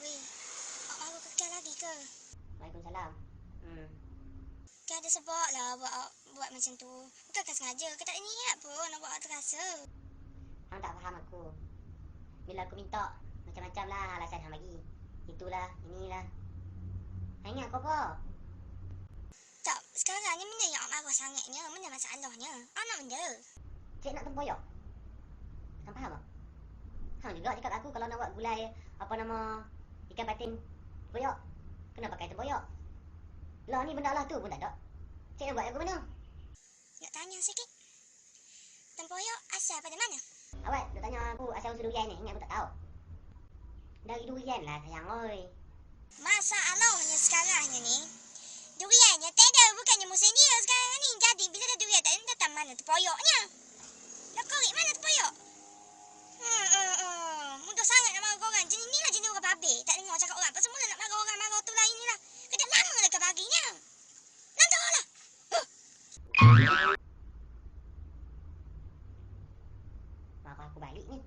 Weh, awak marah ke Kel lagi ke? Waalaikumsalam. Hmm. Kel ada sebab lah buat awak buat macam tu. Bukankah sengaja? Ke tak ada niat pun nak buat awak terasa. Hang tak faham aku. Bila aku minta, macam-macam lah alasan hang bagi. Itulah, inilah. Hang ingat kau apa? Tak, sekarang ni benda yang awak marah sangatnya. Mana masalahnya? Anak benda. Cik nak tempoyak. Hang faham tak? Hang juga cakap aku kalau nak buat gulai apa nama ikan patin tempoyak. Kena pakai tempoyak. Lah ni benda lah tu pun tak ada. Cik nak buat aku mana? Nak tanya sikit. Tempoyak asal pada mana? Awak nak tanya aku asal usul durian ni. Ingat aku tak tahu. Dari durian lah sayang oi. Masalahnya sekarang ni, duriannya tak ada. Bukannya musim dia sekarang ni. và còn của bà lĩ nhé.